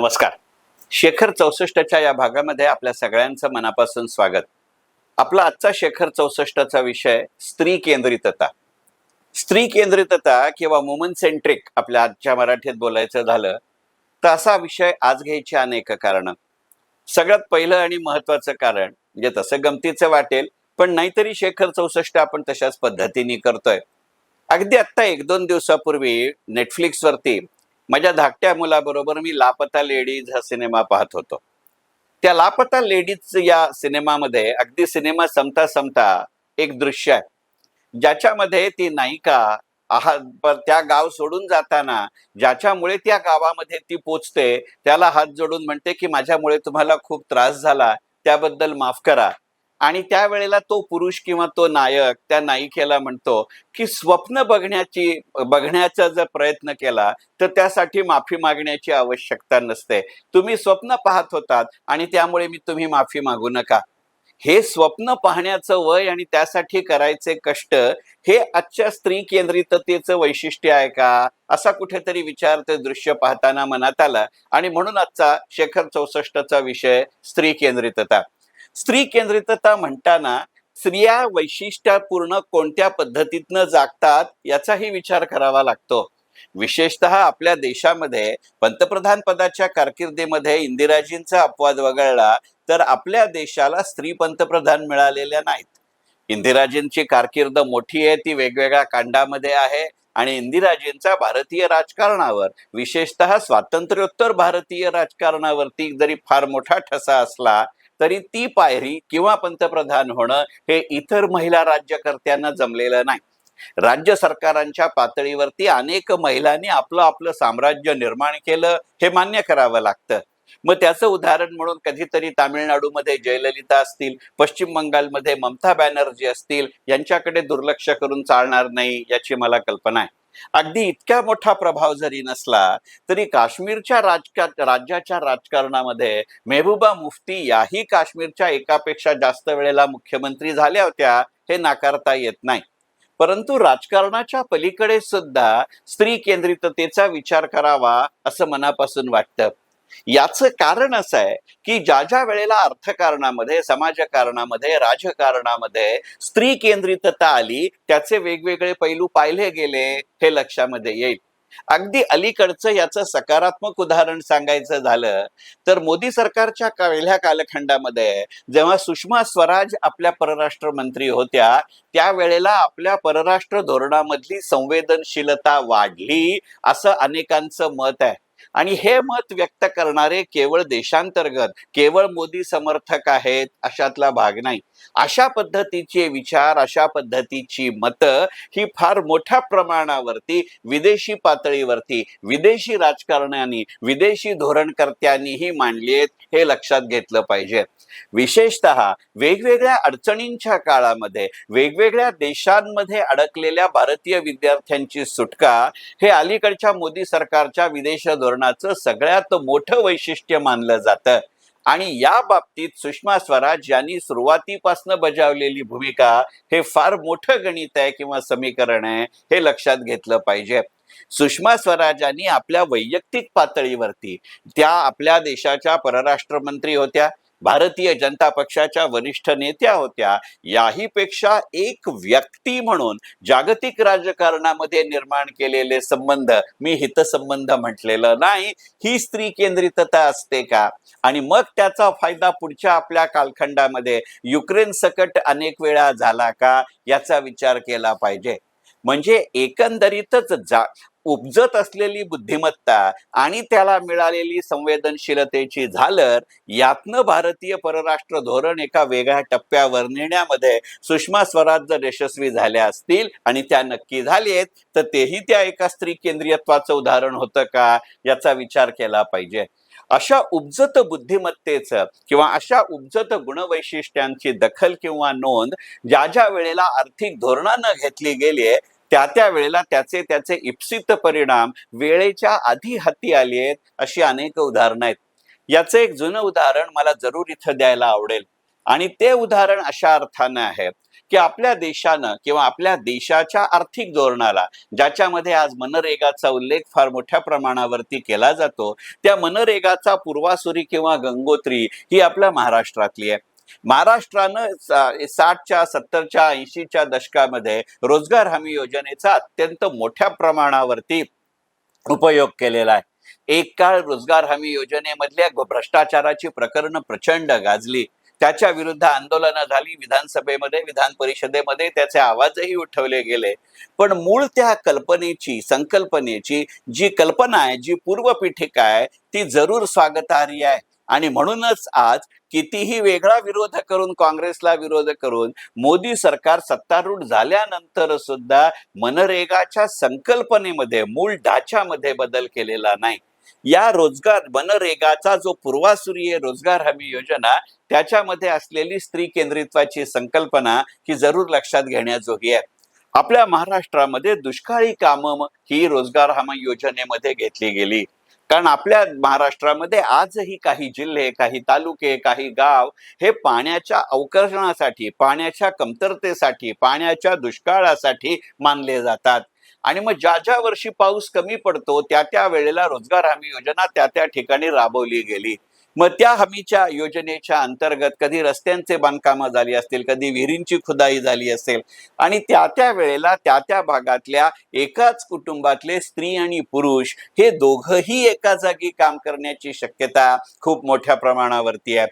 नमस्कार. शेखर चौसष्टच्या या भागामध्ये आपल्या सगळ्यांचं मनापासून स्वागत. आपला आजचा शेखर चौसष्टचा विषय स्त्री केंद्रितता. स्त्री केंद्रितता किंवा वुमन सेंट्रिक आपल्या आजच्या मराठीत बोलायचं झालं तर असा विषय आज घ्यायची अनेक कारणं. सगळ्यात पहिलं आणि महत्वाचं कारण म्हणजे तसं गमतीचं वाटेल पण नाहीतरी शेखर चौसष्ट आपण तशाच पद्धतीने करतोय. अगदी आत्ता एक दोन दिवसापूर्वी नेटफ्लिक्सवरती माझ्या धाकट्या मुलाबरोबर मी लापता लेडीज हा सिनेमा पाहत होतो. त्या लापता लेडीज या सिनेमामध्ये अगदी सिनेमा संपता संपता एक दृश्य आहे. ज्याच्यामध्ये ती नायिका आहात त्या गाव सोडून जाताना ज्याच्यामुळे त्या गावामध्ये ती पोचते त्याला हात जोडून म्हणते की माझ्यामुळे तुम्हाला खूप त्रास झाला त्याबद्दल माफ करा. आणि त्यावेळेला तो पुरुष किंवा तो नायक त्या नायिकेला म्हणतो की स्वप्न बघण्याची बघण्याचा जर प्रयत्न केला तर त्यासाठी माफी मागण्याची आवश्यकता नसते. तुम्ही स्वप्न पाहत होतात आणि त्यामुळे मी तुम्ही माफी मागू नका. हे स्वप्न पाहण्याचं वय आणि त्यासाठी करायचे कष्ट हे आजच्या स्त्री केंद्रिततेचं वैशिष्ट्य आहे का? असा कुठेतरी विचार ते दृश्य पाहताना मनात आला. आणि म्हणून आजचा शेखर चौसष्टचा विषय स्त्री केंद्रितता. स्त्री केंद्रितता म्हणताना स्त्रिया वैशिष्ट्यपूर्ण कोणत्या पद्धतीतनं जागतात याचाही विचार करावा लागतो. विशेषतः आपल्या देशामध्ये पंतप्रधान पदाच्या कारकिर्दीमध्ये इंदिराजींचा अपवाद वगळला तर आपल्या देशाला स्त्री पंतप्रधान मिळालेल्या नाहीत. इंदिराजींची कारकीर्द मोठी आहे ती वेगवेगळ्या कांडामध्ये आहे आणि इंदिराजींचा भारतीय राजकारणावर विशेषतः स्वातंत्र्योत्तर भारतीय राजकारणावरती जरी फार मोठा ठसा असला तरी ती पायरी किंवा पंतप्रधान होणं हे इतर महिला राज्यकर्त्यांना जमलेलं नाही. राज्य सरकारांच्या पातळीवरती अनेक महिलांनी आपलं आपलं साम्राज्य निर्माण केलं हे मान्य करावं लागतं. मग त्याचं उदाहरण म्हणून कधीतरी तामिळनाडूमध्ये जयललिता असतील पश्चिम बंगालमध्ये ममता बॅनर्जी असतील यांच्याकडे दुर्लक्ष करून चालणार नाही याची मला कल्पना आहे. अगदी इतक्या मोठा प्रभाव जरी नसला तरी काश्मीरच्या राजका राज्याच्या राजकारणामध्ये मेहबूबा मुफ्ती याही काश्मीरच्या एकापेक्षा जास्त वेळेला मुख्यमंत्री झाल्या होत्या हे नाकारता येत नाही. परंतु राजकारणाच्या पलीकडे सुद्धा स्त्री केंद्रिततेचा विचार करावा असं मनापासून वाटतं. याचं कारण असं आहे की ज्या ज्या वेळेला अर्थकारणामध्ये समाजकारणामध्ये राजकारणामध्ये स्त्री केंद्रितता आली त्याचे वेगवेगळे पैलू पाहिले गेले हे लक्षामध्ये येईल. अगदी अलीकडचं याचं सकारात्मक उदाहरण सांगायचं झालं तर मोदी सरकारच्या पहिल्या कालखंडामध्ये जेव्हा सुषमा स्वराज आपल्या परराष्ट्र मंत्री होत्या त्यावेळेला आपल्या परराष्ट्र धोरणामधली संवेदनशीलता वाढली असं अनेकांचं मत आहे. आणि हे मत व्यक्त करणारे केवळ देशांतर्गत केवळ मोदी समर्थक आहेत अशातला भाग नाही. अशा पद्धतीचे विचार अशा पद्धतीची मतं ही फार मोठ्या प्रमाणावरती विदेशी पातळीवरती विदेशी राजकारण्यांनी विदेशी धोरणकर्त्यांनीही मांडली आहेत हे लक्षात घेतलं पाहिजे. विशेषतः वेगवेगळ्या अडचणींच्या काळामध्ये वेगवेगळ्या देशांमध्ये अडकलेल्या भारतीय विद्यार्थ्यांची सुटका हे अलीकडच्या मोदी सरकारच्या विदेश धोरणाचं सगळ्यात मोठं वैशिष्ट्य मानलं जातं. आणि या बाबतीत सुषमा स्वराज यांनी सुरुवातीपासून बजावलेली भूमिका हे फार मोठं गणित आहे किंवा समीकरण आहे हे लक्षात घेतलं पाहिजे. सुषमा स्वराजांनी आपल्या वैयक्तिक पातळीवरती त्या आपल्या देशाच्या परराष्ट्र मंत्री होत्या भारतीय जनता पक्षाच्या वरिष्ठ नेत्या होत्या. याही पेक्षा एक व्यक्ती म्हणून जागतिक राजकारणामध्ये निर्माण केलेले संबंध मी हितसंबंध म्हटलेलं नाही. ही स्त्री केंद्रितता असते का? आणि मग त्याचा फायदा पुढच्या आपल्या कालखंडामध्ये युक्रेन सकट अनेक वेळा झाला का? याचा विचार केला पाहिजे. म्हणजे एकंदरीतच जा उपजत असलेली बुद्धिमत्ता आणि त्याला मिळालेली संवेदनशीलतेची झालर यातनं भारतीय परराष्ट्र धोरण एका वेगळ्या टप्प्यावर नेण्यामध्ये सुषमा स्वराज जर यशस्वी झाल्या असतील आणि त्या नक्की झालेत तर तेही त्या एका स्त्री केंद्रीयत्वाचं उदाहरण होतं का याचा विचार केला पाहिजे. अशा उपजत बुद्धिमत्तेचं किंवा अशा उपजत गुणवैशिष्ट्यांची दखल किंवा नोंद ज्या ज्या वेळेला आर्थिक धोरणानं घेतली गेली आहे त्या त्या वेळेला त्याचे त्याचे इप्सित परिणाम वेळेच्या आधी हाती आली आहेत अशी अनेक उदाहरणं आहेत. याचं एक जुनं उदाहरण मला जरूर इथं द्यायला आवडेल. आणि ते उदाहरण अशा अर्थानं आहे की आपल्या देशानं किंवा आपल्या देशाच्या आर्थिक धोरणाला ज्याच्यामध्ये आज मनरेगाचा उल्लेख फार मोठ्या प्रमाणावरती केला जातो त्या मनरेगाचा पूर्वासुरी किंवा गंगोत्री ही आपल्या महाराष्ट्रातली आहे. महाराष्ट्रानं साठच्या सत्तरच्या ऐंशीच्या दशकामध्ये रोजगार हमी योजनेचा अत्यंत मोठ्या प्रमाणावरती उपयोग केलेला आहे. एक काळ रोजगार हमी योजनेमधल्या भ्रष्टाचाराची प्रकरण प्रचंड गाजली. त्याच्या विरुद्ध आंदोलनं झाली विधानसभेमध्ये विधान परिषदेमध्ये त्याचे आवाजही उठवले गेले. पण मूळ त्या कल्पनेची संकल्पनेची जी कल्पना आहे जी पूर्वपीठिका आहे ती जरूर स्वागतार्ह आहे. आणि म्हणूनच आज कितीही वेगळा विरोध करून काँग्रेसला विरोध करून मोदी सरकार सत्तारूढ झाल्यानंतर सुद्धा मनरेगाच्या संकल्पनेमध्ये मूळ ढाच्यामध्ये बदल केलेला नाही. या रोजगार मनरेगाचा जो पूर्वासुरीय रोजगार हमी योजना त्याच्यामध्ये असलेली स्त्री केंद्रित्वाची संकल्पना ही जरूर लक्षात घेण्याजोगी आहे. आपल्या महाराष्ट्रामध्ये दुष्काळी कामं ही रोजगार हमी योजनेमध्ये घेतली गेली. कारण आपल्या महाराष्ट्रामध्ये आजही काही जिल्हे काही तालुके काही गाव हे पाण्याच्या अवकर्षणासाठी पाण्याच्या कमतरतेसाठी पाण्याच्या दुष्काळासाठी मानले जातात. आणि मग ज्या ज्या वर्षी पाऊस कमी पडतो त्या त्या वेळेला रोजगार हमी योजना त्या त्या ठिकाणी राबवली गेली. मग त्या हमीच्या योजनेच्या अंतर्गत कधी रस्त्यांचे बांधकामं झाली असतील कधी विहिरींची खुदाई झाली असेल आणि त्या त्या वेळेला त्या त्या भागातल्या एकाच कुटुंबातले स्त्री आणि पुरुष हे दोघंही एका जागी काम करण्याची शक्यता खूप मोठ्या प्रमाणावरती आहे.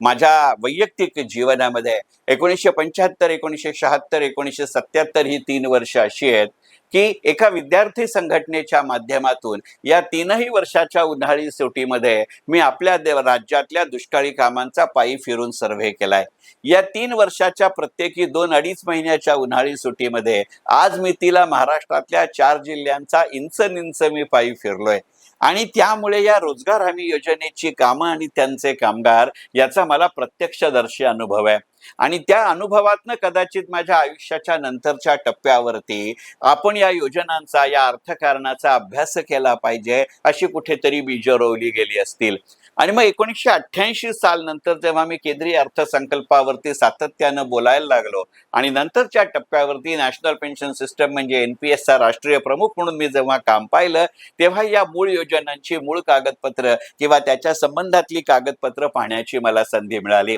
माझ्या वैयक्तिक जीवनामध्ये एकोणीसशे पंच्याहत्तर एकोणीसशे शहात्तर एकोणीसशे सत्याहत्तर ही तीन वर्ष अशी आहेत. की एका विद्यार्थी संघटनेच्या माध्यमातून या तीनही वर्षाच्या उन्हाळी सुटीमध्ये मी आपल्या राज्यातल्या दुष्काळी कामांचा पायी फिरून सर्व्हे केलाय. या तीन वर्षाच्या प्रत्येकी दोन अडीच महिन्याच्या उन्हाळी सुटीमध्ये आज मी तिला महाराष्ट्रातल्या चार जिल्ह्यांचा इंच निंच मी पायी फिरलोय. आणि त्यामुळे या रोजगार हमी योजनेची कामं आणि त्यांचे कामगार याचा मला प्रत्यक्षदर्शी अनुभव आहे. आणि त्या अनुभवातनं कदाचित माझ्या आयुष्याच्या नंतरच्या टप्प्यावरती आपण या योजनांचा या अर्थकारणाचा अभ्यास केला पाहिजे अशी कुठेतरी बीज रोवली गेली असतील. आणि मग एकोणीसशे अठ्ठ्याऐंशी साल नंतर जेव्हा मी केंद्रीय अर्थसंकल्पावरती सातत्यानं बोलायला लागलो आणि नंतरच्या टप्प्यावरती नॅशनल पेन्शन सिस्टम म्हणजे एनपीएसचा राष्ट्रीय प्रमुख म्हणून मी जेव्हा काम पाहिलं तेव्हा या मूळ योजनांची मूळ कागदपत्र किंवा त्याच्या संबंधातली कागदपत्र पाहण्याची मला संधी मिळाली.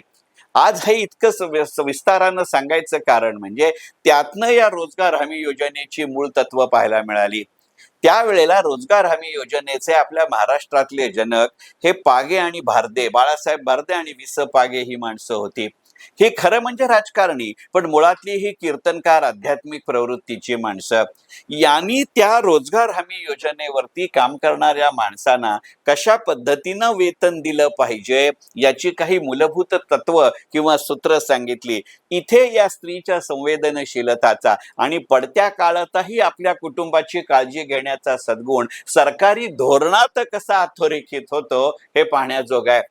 आज हे इतकं विस्तारानं सांगायचं कारण म्हणजे त्यातनं या रोजगार हमी योजनेची मूळ तत्व पाहायला मिळाली. त्यावेळेला रोजगार हमी योजनेचे आपल्या महाराष्ट्रातले जनक हे पागे आणि भारदे बाळासाहेब भारदे आणि विस पागे ही माणसं होती. ही खरं म्हणजे राजकारणी पण मुळातली ही कीर्तनकार आध्यात्मिक प्रवृत्तीची माणसं. यांनी त्या रोजगार हमी योजनेवरती काम करणाऱ्या माणसांना कशा पद्धतीनं वेतन दिलं पाहिजे याची काही मूलभूत तत्व किंवा सूत्र सांगितली. इथे या स्त्रीच्या संवेदनशीलताचा आणि पडत्या काळातही आपल्या कुटुंबाची काळजी घेण्याचा सद्गुण सरकारी धोरणात कसा अधोरेखित होतो हे पाहण्याजोग आहे.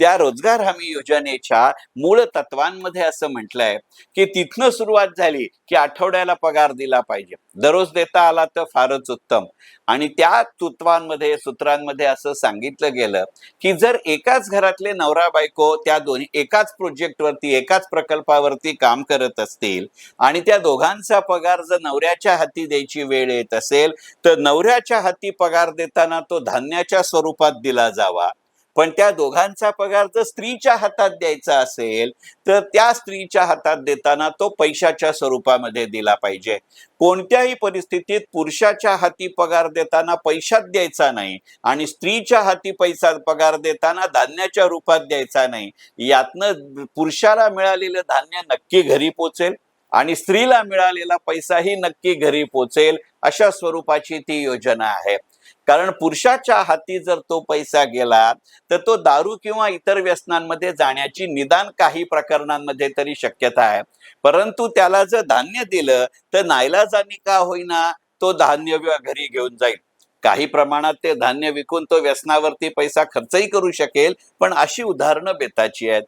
त्या रोजगार हमी योजनेच्या मूळ तत्वांमध्ये असं म्हटलंय की तिथनं सुरुवात झाली की आठवड्याला पगार दिला पाहिजे. दररोज देता आला तर फारच उत्तम. आणि त्या तत्वांमध्ये सूत्रांमध्ये असं सांगितलं गेलं की जर एकाच घरातले नवरा बायको त्या दोन्ही एकाच प्रोजेक्टवरती एकाच प्रकल्पावरती काम करत असतील आणि त्या दोघांचा पगार जर नवऱ्याच्या हाती द्यायची वेळ येत असेल तर नवऱ्याच्या हाती पगार देताना तो धान्याच्या स्वरूपात दिला जावा. पण त्या दोघांचा पगार जर स्त्रीच्या हातात द्यायचा असेल तर त्या स्त्रीच्या हातात देताना तो पैशाच्या स्वरूपामध्ये दिला पाहिजे. कोणत्याही परिस्थितीत पुरुषाच्या हाती पगार देताना पैशात द्यायचा नाही आणि स्त्रीच्या हाती पैसा पगार देताना धान्याच्या रूपात द्यायचा नाही. यातनं पुरुषाला मिळालेलं धान्य नक्की घरी पोचेल आणि स्त्रीला मिळालेला पैसाही नक्की घरी पोचेल अशा स्वरूपाची ती योजना आहे. कारण पुरुषाच्या हाती जर तो पैसा गेला तर तो दारू किंवा इतर व्यसनांमध्ये जाण्याची निदान काही प्रकरणांमध्ये तरी शक्यता आहे. परंतु त्याला जर धान्य दिलं तर नाईलाजाने का होईना तो धान्य घरी घेऊन जाईल. काही प्रमाणात ते धान्य विकून तो व्यसनावरती पैसा खर्चही करू शकेल पण अशी उदाहरणं बेताची आहेत.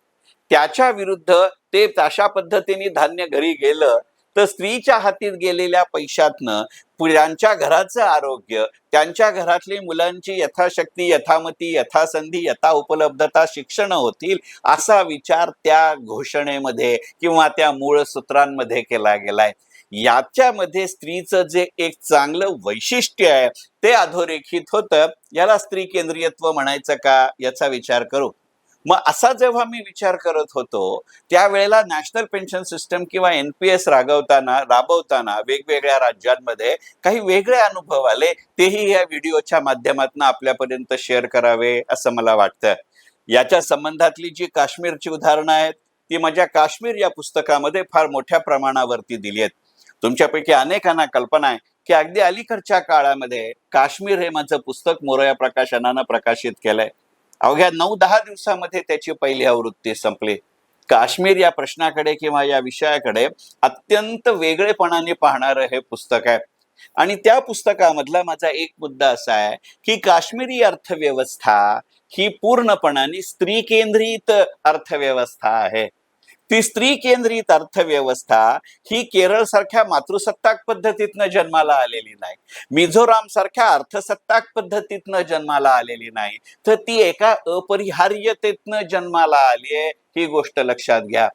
त्याच्या विरुद्ध ते अशा पद्धतीने धान्य घरी गेलं तर स्त्रीच्या हातीत गेलेल्या पैशातनं पुढ्यांच्या घराचं आरोग्य त्यांच्या घरातली मुलांची यथाशक्ती यथामती यथासंधी यथा उपलब्धता शिक्षण होतील असा विचार त्या घोषणेमध्ये किंवा त्या मूळ सूत्रांमध्ये केला गेलाय. याच्यामध्ये स्त्रीचं जे एक चांगलं वैशिष्ट्य आहे ते अधोरेखित होतं. याला स्त्री केंद्रीयत्व म्हणायचं का? याचा विचार करू. मग असा जेव्हा मी विचार करत होतो त्यावेळेला नॅशनल पेन्शन सिस्टम किंवा एन पी एस रागवताना राबवताना वेगवेगळ्या राज्यांमध्ये काही वेगळे अनुभव आले तेही या व्हिडिओच्या माध्यमातून आपल्यापर्यंत शेअर करावे असं मला वाटतं. याच्या संबंधातली जी काश्मीरची उदाहरणं आहेत ती माझ्या काश्मीर या पुस्तकामध्ये फार मोठ्या प्रमाणावरती दिली आहेत. तुमच्यापैकी अनेकांना कल्पना आहे की अगदी अलीकडच्या काळामध्ये काश्मीर हे माझं पुस्तक मोरया प्रकाशनानं प्रकाशित केलंय. अवघ्या नऊ दहा दिवसामध्ये त्याची पहिली आवृत्ती संपली. काश्मीर या प्रश्नाकडे किंवा या विषयाकडे अत्यंत वेगळेपणाने पाहणारं हे पुस्तक आहे. आणि त्या पुस्तकामधला माझा एक मुद्दा असा आहे की काश्मीरी अर्थव्यवस्था ही पूर्णपणाने स्त्री केंद्रित अर्थव्यवस्था आहे. ती स्त्री केंद्रित अर्थव्यवस्था ही केरळ सारख्या मातृसत्ताक पद्धतीतनं जन्माला आलेली नाही. मिझोराम सारख्या अर्थसत्ताक पद्धतीतनं जन्माला आलेली नाही. तर ती एका अपरिहार्यतेतनं जन्माला आली आहे ही गोष्ट लक्षात घ्या.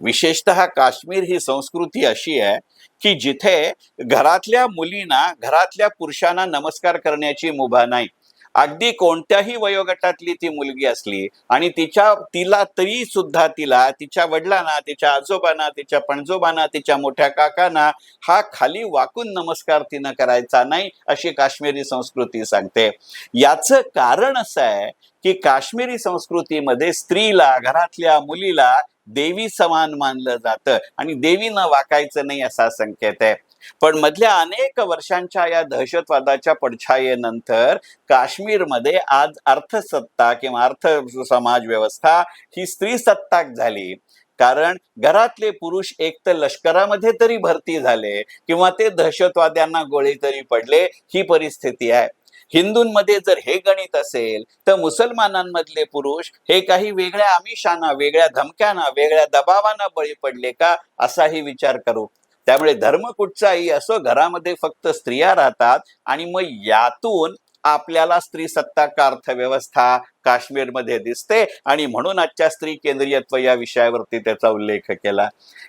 विशेषतः काश्मीर ही संस्कृती अशी आहे की जिथे घरातल्या मुलींना घरातल्या पुरुषांना नमस्कार करण्याची मुभा नाही. अगदी कोणत्याही वयोगटातली ती मुलगी असली आणि तिच्या तिला तरी सुद्धा तिला तिच्या वडिलांना तिच्या आजोबांना तिच्या पणजोबांना तिच्या मोठ्या काकांना हा खाली वाकून नमस्कार तिनं करायचा नाही अशी काश्मीरी संस्कृती सांगते. याचं कारण असं आहे की काश्मीरी संस्कृतीमध्ये स्त्रीला घरातल्या मुलीला देवी समान मानलं जातं आणि देवीनं वाकायचं नाही असा संकेत आहे. पण मधल्या अनेक वर्षांच्या या दहशतवादाच्या पडछायेनंतर काश्मीरमध्ये आज अर्थसत्ता किंवा अर्थ समाज व्यवस्था ही स्त्री सत्ताक झाली. कारण घरातले पुरुष एक तर लष्करामध्ये तरी भरती झाले किंवा ते दहशतवाद्यांना गोळी तरी पडले ही परिस्थिती आहे. हिंदूंमध्ये जर हे गणित असेल तर मुसलमानांमधले पुरुष हे काही वेगळ्या आमिषांना वेगळ्या धमक्यांना वेगळ्या दबावांना बळी पडले का? असाही विचार करू. त्यामुळे धर्म कुठचाही असो घरामध्ये फक्त स्त्रिया राहतात आणि मग यातून आपल्याला स्त्री सत्ताक अर्थव्यवस्था काश्मीरमध्ये दिसते. आणि म्हणून आजच्या स्त्री केंद्रीयत्व या विषयावरती त्याचा उल्लेख केला.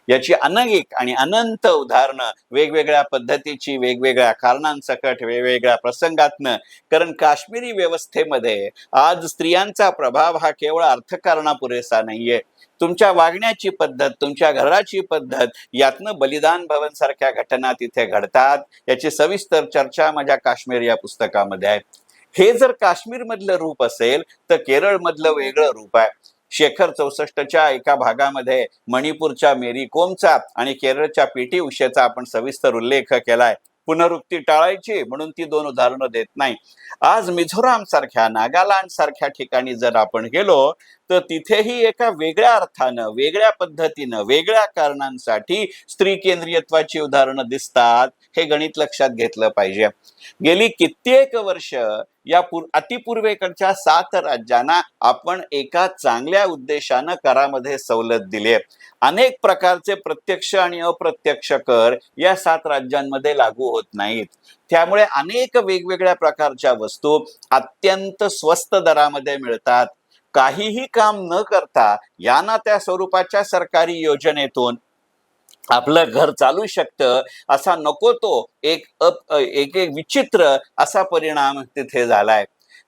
याची अनेक आणि अनंत उदाहरणं वेगवेगळ्या पद्धतीची वेगवेगळ्या कारणांसकट वेगवेगळ्या प्रसंगातनं. कारण काश्मीरी व्यवस्थेमध्ये आज स्त्रियांचा प्रभाव हा केवळ अर्थकारणा पुरेसा नाहीये. तुमच्या वागण्याची पद्धत तुमच्या घराची पद्धत यातनं बलिदान भवन सारख्या घटना तिथे घडतात. याची सविस्तर चर्चा माझ्या काश्मीर या पुस्तकामध्ये आहे. हे जर काश्मीर मधलं रूप असेल तर केरळ मधलं वेगळं रूप आहे. शेखर चौसष्टच्या एका भागामध्ये मणिपूरच्या मेरी कोमचा आणि केरळच्या पीटी उषेचा आपण सविस्तर उल्लेख केलाय. पुनरुक्ती टाळायची म्हणून ती दोन उदाहरणं देत नाही. आज मिझोराम सारख्या नागालँड सारख्या ठिकाणी जर आपण गेलो तर तिथेही एका वेगळ्या अर्थानं वेगळ्या पद्धतीनं वेगळ्या कारणांसाठी स्त्री केंद्रीयत्वाची उदाहरणं दिसतात हे गणित लक्षात घेतलं पाहिजे. गेली कित्येक वर्ष या पूर अतिपूर्वेकडच्या सात राज्यांना आपण एका चांगल्या उद्देशानं करामध्ये सवलत दिली अनेक प्रकारचे प्रत्यक्ष आणि अप्रत्यक्ष कर या सात राज्यांमध्ये लागू होत नाहीत. त्यामुळे अनेक वेगवेगळ्या प्रकारच्या वस्तू अत्यंत स्वस्त दरामध्ये मिळतात. काहीही काम न करता या ना त्या स्वरूपाच्या सरकारी योजनेतून आपलं घर चालू शकतं असा नको तो एक अप एक एक विचित्र असा परिणाम तिथे झालाय.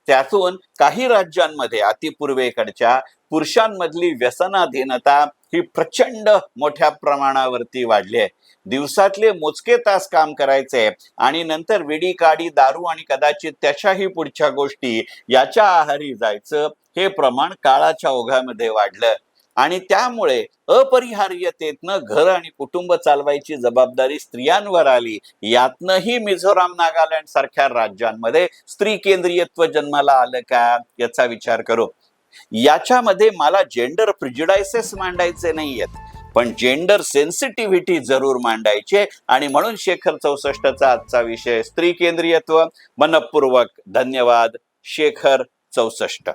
त्यातून काही राज्यांमध्ये अतिपूर्वेकडच्या पुरुषांमधली व्यसनाधीनता ही प्रचंड मोठ्या प्रमाणावरती वाढली आहे. दिवसातले मोजके तास काम करायचे आणि नंतर विडी काडी दारू आणि कदाचित त्याच्याही पुढच्या गोष्टी याच्या आहारी जायचं हे प्रमाण काळाच्या ओघामध्ये वाढलं. आणि त्यामुळे अपरिहार्यतेतनं घर आणि कुटुंब चालवायची जबाबदारी स्त्रियांवर आली. यातनंही मिझोराम नागालँड सारख्या राज्यांमध्ये स्त्री केंद्रीयत्व जन्माला आलं का याचा विचार करू. याच्यामध्ये मला जेंडर प्रिज्युडायसेस मांडायचे नाहीयेत. पण जेंडर सेन्सिटिव्हिटी जरूर मांडायचे. आणि म्हणून शेखर चौसष्टचा आजचा विषय स्त्री केंद्रीयत्व. मनपूर्वक धन्यवाद शेखर चौसष्ट.